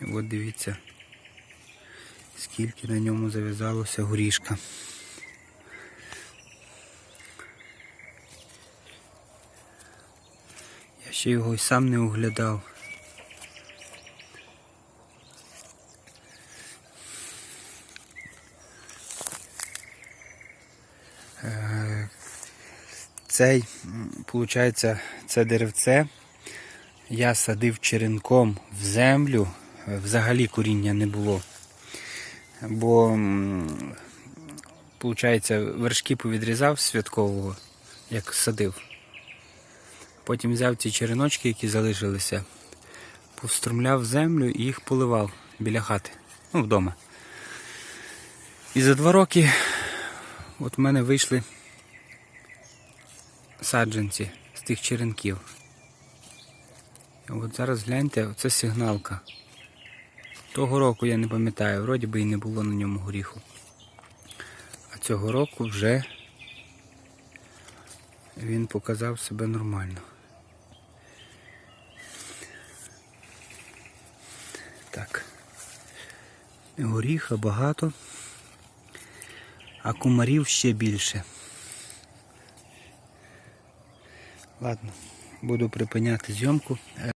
І от дивіться, скільки на ньому зав'язалося горішка. Я ще його й сам не оглядав. Е, Цей, виходить, це деревце я садив черенком в землю, взагалі коріння не було. Бо, виходить, вершки повідрізав святкового, як садив. Потім взяв ці череночки, які залишилися, повструмляв землю і їх поливав біля хати, ну, вдома. І за два роки от в мене вийшли саджанці з тих черенків. От зараз гляньте, оце сигналка. Того року я не пам'ятаю, вроді би і не було на ньому горіху. А цього року вже він показав себе нормально. Так. Горіха багато, а кумарів ще більше. Ладно, буду припиняти зйомку.